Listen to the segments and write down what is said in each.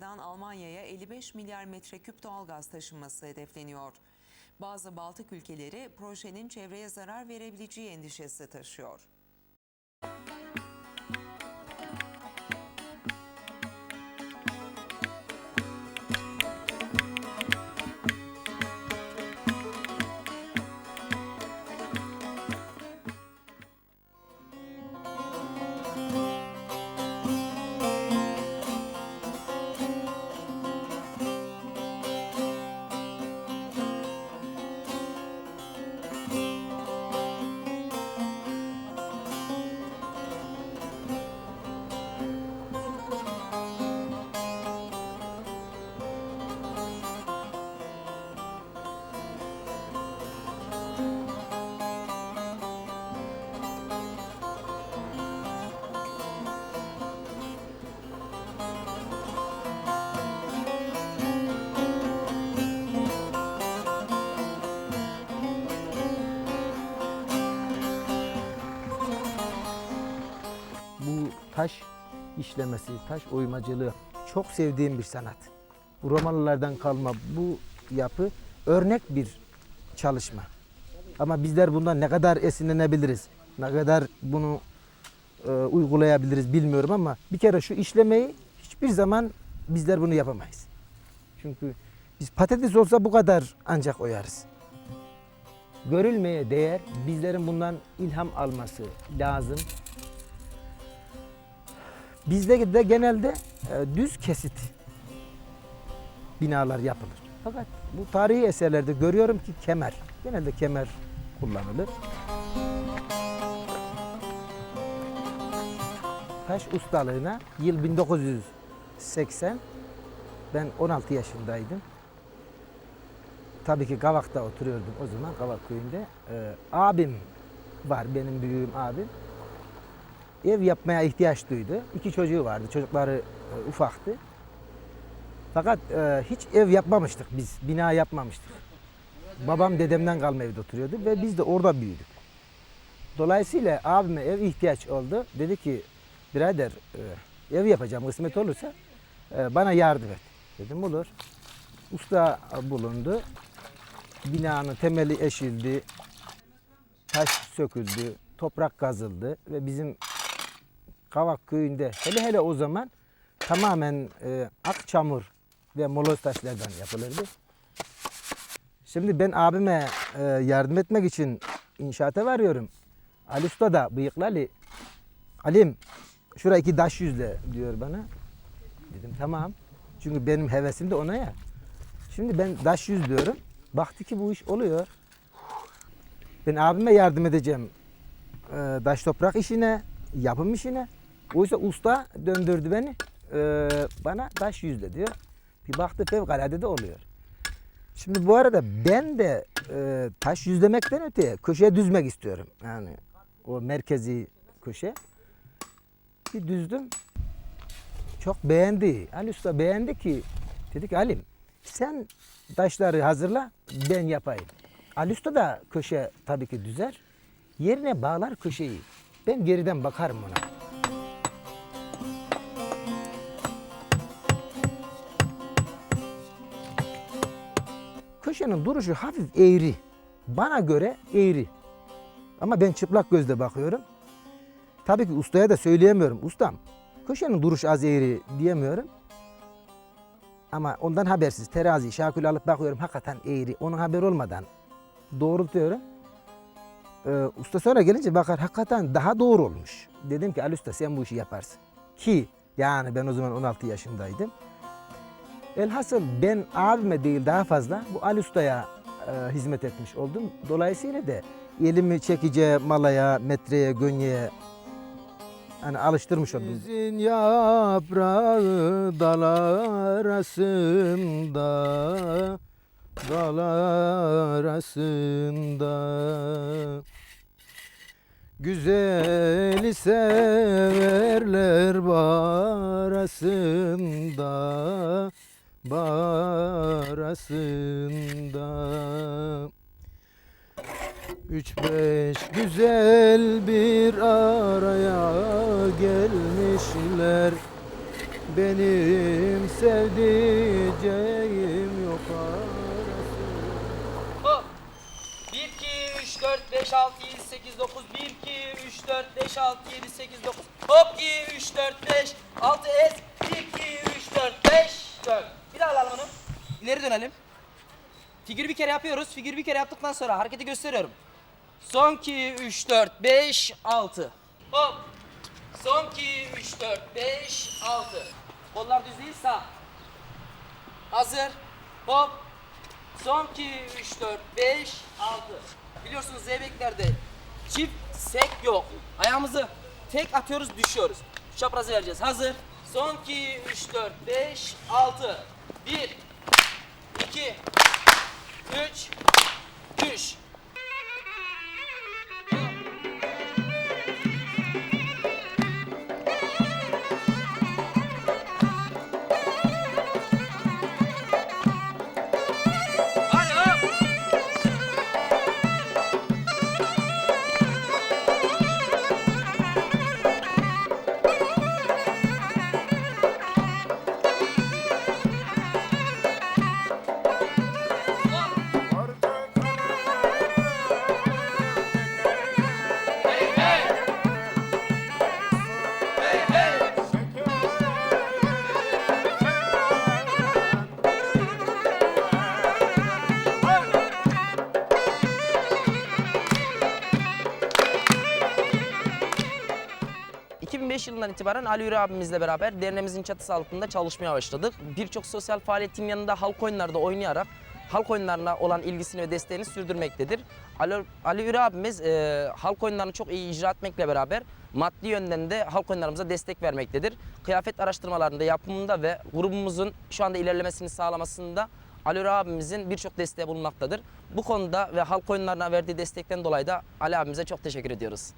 Rusya'dan Almanya'ya 55 milyar metreküp doğalgaz taşınması hedefleniyor. Bazı Baltık ülkeleri projenin çevreye zarar verebileceği endişesi taşıyor. Taş işlemesi, taş oymacılığı çok sevdiğim bir sanat. Romalılardan kalma bu yapı örnek bir çalışma. Ama bizler bundan ne kadar esinlenebiliriz, ne kadar bunu e, uygulayabiliriz bilmiyorum ama bir kere şu işlemeyi hiçbir zaman bizler bunu yapamayız. Çünkü biz patates olsa bu kadar ancak oyarız. Görülmeye değer bizlerin bundan ilham alması lazım. Bizde de genelde e, düz kesit binalar yapılır. Fakat bu tarihi eserlerde görüyorum ki kemer, genelde kemer kullanılır. Taş ustalığına yıl 1980, ben 16 yaşındaydım. Tabii ki Gavak'ta oturuyordum o zaman Gavak köyünde. Ee, abim var, benim büyüğüm abim ev yapmaya ihtiyaç duydu. İki çocuğu vardı. Çocukları e, ufaktı. Fakat e, hiç ev yapmamıştık biz. Bina yapmamıştık. Babam dedemden kalma evde oturuyordu ve biz de orada büyüdük. Dolayısıyla abime ev ihtiyaç oldu. Dedi ki birader e, ev yapacağım kısmet olursa e, bana yardım et. Dedim olur. Usta bulundu. Binanın temeli eşildi. Taş söküldü. Toprak kazıldı ve bizim Kavak köyünde hele hele o zaman tamamen e, ak çamur ve moloz taşlardan yapılırdı. Şimdi ben abime e, yardım etmek için inşaata varıyorum. Ali Usta da bıyıklı Ali. Alim şuraya iki taş yüzle diyor bana. Dedim tamam. Çünkü benim hevesim de ona ya. Şimdi ben taş yüzlüyorum. Baktı ki bu iş oluyor. Ben abime yardım edeceğim. E, taş toprak işine, yapım işine. Oysa usta döndürdü beni. Ee, bana taş yüzle diyor. Bir baktı fevkalade de oluyor. Şimdi bu arada ben de e, taş yüzlemekten öte köşeye düzmek istiyorum. Yani o merkezi köşe. Bir düzdüm. Çok beğendi. Ali Usta beğendi ki dedi ki Halim sen taşları hazırla ben yapayım. Ali Usta da köşe tabii ki düzer. Yerine bağlar köşeyi. Ben geriden bakarım ona. Köşenin duruşu hafif eğri. Bana göre eğri. Ama ben çıplak gözle bakıyorum. Tabii ki ustaya da söyleyemiyorum. Ustam köşenin duruşu az eğri diyemiyorum. Ama ondan habersiz terazi, şakül alıp bakıyorum hakikaten eğri. Onun haber olmadan doğrultuyorum. Ee, usta sonra gelince bakar hakikaten daha doğru olmuş. Dedim ki Ali Usta sen bu işi yaparsın. Ki yani ben o zaman 16 yaşındaydım. Elhasıl ben abime değil daha fazla bu Ali Usta'ya e, hizmet etmiş oldum. Dolayısıyla da elimi çekice malaya, metreye, gönyeye hani alıştırmış oldum. Sizin yaprağı dal arasında dal arasında Güzeli severler barasında barasında Üç beş güzel bir araya gelmişler Benim sevdiceğim yok arası. Hop. 1, 2, 3, 4, 5, 6, 7, 8, 9. 1, 2, 3, 4, 5, 6, 7, 8, 9. Hop 2, 3, 4, 5, 6 es. 1, 2, 3, 4, 5, 4. Bir daha alalım onu. İleri dönelim. Figür bir kere yapıyoruz. Figür bir kere yaptıktan sonra hareketi gösteriyorum. Son 2, 3, 4, 5, 6. Hop. Son 2, 3, 4, 5, 6. Kollar düz değil sağ. Hazır. Hop. Son 2, 3, 4, 5, 6. Biliyorsunuz zeybeklerde çift sek yok. Ayağımızı tek atıyoruz düşüyoruz. Çaprazı vereceğiz. Hazır. Son 2, 3, 4, 5, 6. 1, 2, 3, ...2005 yılından itibaren Ali Yürü abimizle beraber derneğimizin çatısı altında çalışmaya başladık. Birçok sosyal faaliyetin yanında halk oyunlarda oynayarak halk oyunlarına olan ilgisini ve desteğini sürdürmektedir. Ali, Ali Yürü abimiz e, halk oyunlarını çok iyi icra etmekle beraber maddi yönden de halk oyunlarımıza destek vermektedir. Kıyafet araştırmalarında, yapımında ve grubumuzun şu anda ilerlemesini sağlamasında Ali Yürü abimizin birçok desteği bulunmaktadır. Bu konuda ve halk oyunlarına verdiği destekten dolayı da Ali abimize çok teşekkür ediyoruz.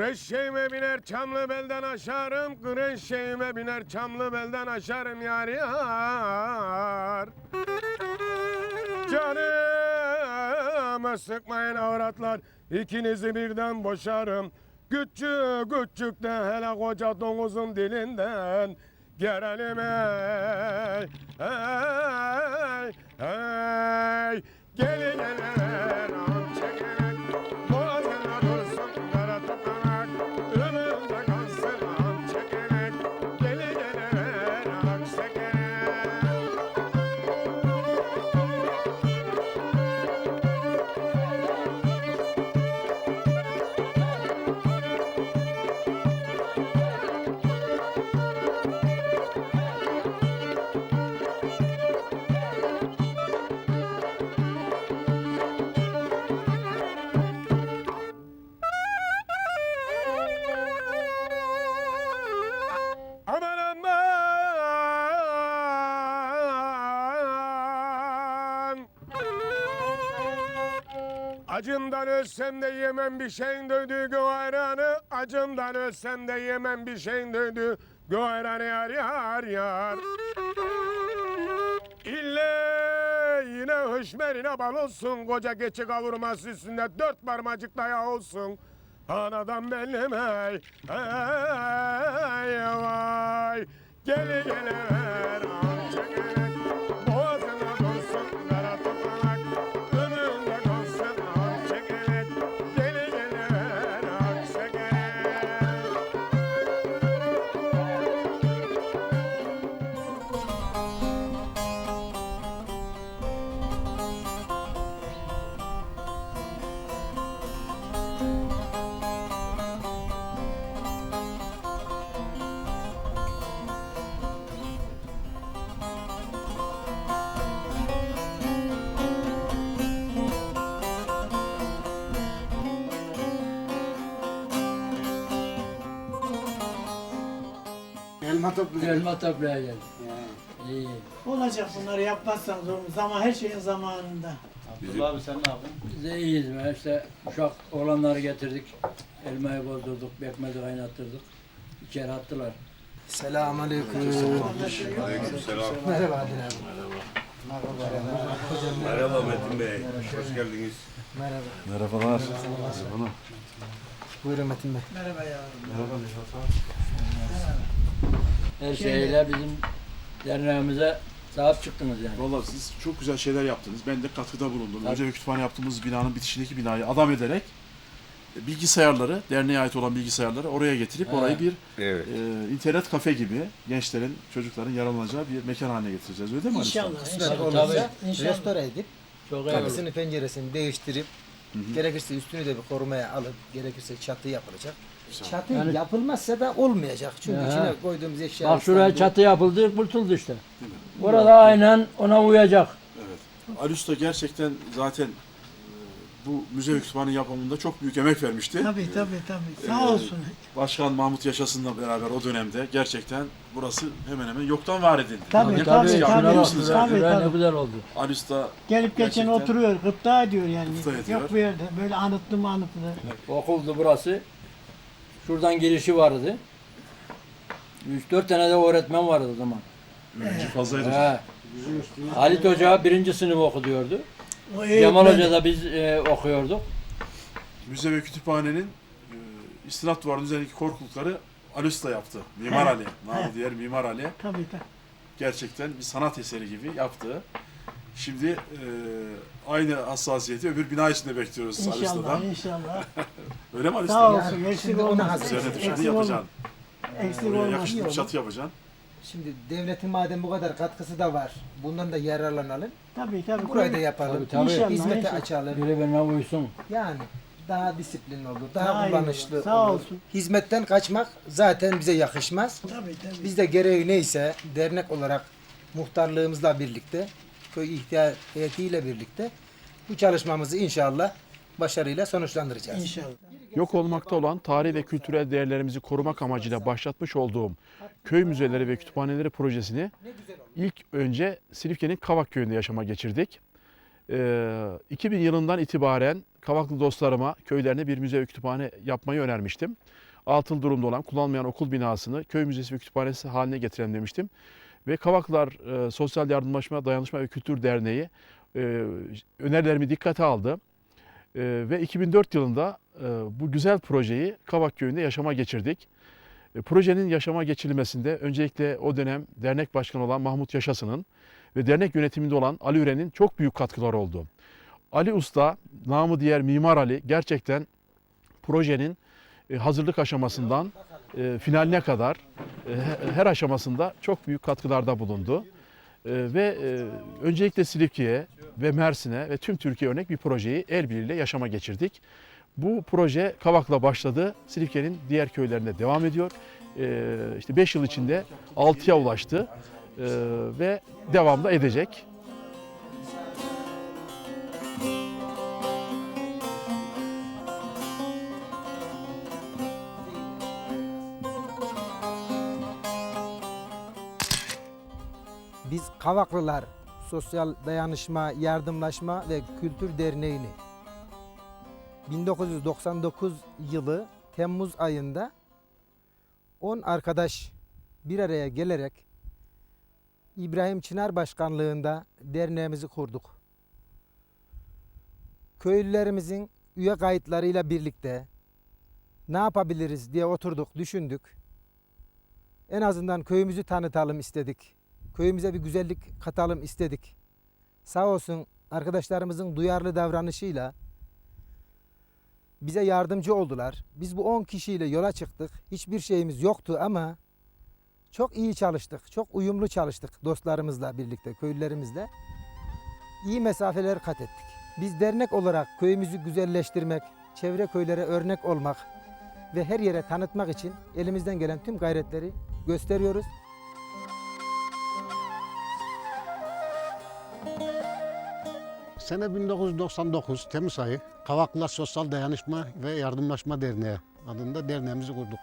Güreşeğime biner çamlı belden aşarım Güreşeğime biner çamlı belden aşarım yar yar. Canımı sıkmayın avratlar ikinizi birden boşarım. Küçük küçük de hele koca domuzun dilinden. Gelelim ey, ey, ey. Gelin gelin Acımdan ölsem de yemem bir şeyin döydü ayranı Acımdan ölsem de yemem bir şeyin döydü ayranı yar yar yar. İlle yine hışmerine bal olsun. Koca geçi kavurması üstünde dört parmacık dayağı olsun. Anadan bellim ey Ey vay. Geli gele ver elma topluyor. Elma toplaya geldik. İyi. Olacak bunları yapmazsanız olmaz ama her şeyin zamanında. Abdullah abi sen ne yaptın? Biz de iyiyiz be. İşte uşak oğlanları getirdik. Elmayı bozdurduk, bekmezi kaynattırdık. İçeri attılar. Selamun aleyküm. Merhaba Adil abi. Merhaba Metin Bey. Hoş geldiniz. Merhaba. Merhabalar. Buyurun Metin Bey. Merhaba yavrum. Her şeyle bizim derneğimize sahip çıktınız yani. Vallahi siz çok güzel şeyler yaptınız. Ben de katkıda bulundum. Önce bir kütüphane yaptığımız binanın bitişindeki binayı adam ederek e, bilgisayarları, derneğe ait olan bilgisayarları oraya getirip Evet. orayı bir Evet. e, internet kafe gibi gençlerin, çocukların yararlanacağı bir mekan haline getireceğiz. Öyle değil mi Ali Usta? İnşallah. Kısmet inşallah. olursa İnşallah. restore edip Çok iyi kapısını penceresini değiştirip gerekirse üstünü de bir korumaya alıp gerekirse çatı yapılacak. Çatı Yani- yapılmazsa da olmayacak. Çünkü Ya. içine koyduğumuz eşyalar. Bak şuraya çatı yapıldı, kurtuldu işte. Orada aynen ona uyacak. Ali Usta gerçekten zaten bu müze kütüphane yapımında çok büyük emek vermişti. Tabii tabii tabii. Sağ olsun. Başkan Mahmut Yaşasın'la beraber o dönemde gerçekten burası hemen hemen yoktan var edildi. Tabii, Ne tabii, kadar tabii. yapıyorsunuz bak, yani. Tabii, tabii. ne güzel oldu. Ali Usta Gelip geçen Gerçekten. oturuyor, gıpta ediyor yani. Gıpta ediyor. Yok bir yerde böyle anıtlı mı anıtlı. Okuldu burası. Şuradan girişi vardı. 3-4 tane de öğretmen vardı o zaman. öğrenci fazlaydı. He. Halit Hoca birinci sınıf okuyordu. O Cemal eğitmen- Hoca da biz e, okuyorduk. Müze ve kütüphanenin e, istinat duvarının üzerindeki korkulukları Ali Usta yaptı. Mimar Ali. Namı diğer Mimar Ali. Tabii tabii. Gerçekten bir sanat eseri gibi yaptı. Şimdi e, aynı hassasiyeti öbür bina içinde bekliyoruz Ali İnşallah, Usta'dan. inşallah. Öyle mi Ali Sağ Usta? olsun, eksik Şimdi ona olmasın. hazır. Üzerine düşeni Eksik yapacaksın. olmasın. Eksik olmasın. yakışıklı bir çatı yapacaksın. Şimdi devletin madem bu kadar katkısı da var. Bundan da yararlanalım. Tabii tabii. Burayı da yapalım. Tabii, tabii. İnşallah, Hizmete inşallah. açalım. Birbirine uysun. Yani daha disiplinli olur, daha Daha iyi kullanışlı olur. Sağ olur. olsun. Hizmetten kaçmak zaten bize yakışmaz. Tabii tabii. Biz de gereği neyse dernek olarak muhtarlığımızla birlikte, köy ihtiyar heyetiyle birlikte bu çalışmamızı inşallah başarıyla sonuçlandıracağız. İnşallah. Yok olmakta olan tarihi ve kültürel değerlerimizi korumak amacıyla başlatmış olduğum köy müzeleri ve kütüphaneleri projesini ilk önce Silifke'nin Kavak köyünde yaşama geçirdik. Ee, 2000 yılından itibaren Kavaklı dostlarıma köylerine bir müze ve kütüphane yapmayı önermiştim. Atıl durumda olan kullanmayan okul binasını köy müzesi ve kütüphanesi haline getirelim demiştim. Ve Kavaklar e, Sosyal Yardımlaşma, Dayanışma ve Kültür Derneği e, önerilerimi dikkate aldı. E, ve 2004 yılında e, bu güzel projeyi Kavak Köyü'nde yaşama geçirdik. E, projenin yaşama geçirilmesinde öncelikle o dönem dernek başkanı olan Mahmut Yaşası'nın ve dernek yönetiminde olan Ali Üren'in çok büyük katkıları oldu. Ali Usta, namı diğer Mimar Ali gerçekten projenin e, hazırlık aşamasından e, finaline kadar e, he- her aşamasında çok büyük katkılarda bulundu. E, Ve e, öncelikle Silifke'ye ve Mersin'e ve tüm Türkiye örnek bir projeyi el birliğiyle yaşama geçirdik. Bu proje Kavak'la başladı. Silifke'nin diğer köylerinde devam ediyor. E, İşte 5 yıl içinde 6'ya ulaştı E, ve devam da edecek. Biz Kavaklılar Sosyal Dayanışma, Yardımlaşma ve Kültür Derneği'ni 1999 yılı Temmuz ayında 10 arkadaş bir araya gelerek İbrahim Çınar Başkanlığında derneğimizi kurduk. Köylülerimizin üye kayıtlarıyla birlikte ne yapabiliriz diye oturduk, düşündük. En azından köyümüzü tanıtalım istedik köyümüze bir güzellik katalım istedik. Sağ olsun arkadaşlarımızın duyarlı davranışıyla bize yardımcı oldular. Biz bu 10 kişiyle yola çıktık. Hiçbir şeyimiz yoktu ama çok iyi çalıştık. Çok uyumlu çalıştık dostlarımızla birlikte, köylülerimizle. İyi mesafeler kat ettik. Biz dernek olarak köyümüzü güzelleştirmek, çevre köylere örnek olmak ve her yere tanıtmak için elimizden gelen tüm gayretleri gösteriyoruz. Sene 1999 Temmuz ayı Kavaklılar Sosyal Dayanışma ve Yardımlaşma Derneği adında derneğimizi kurduk.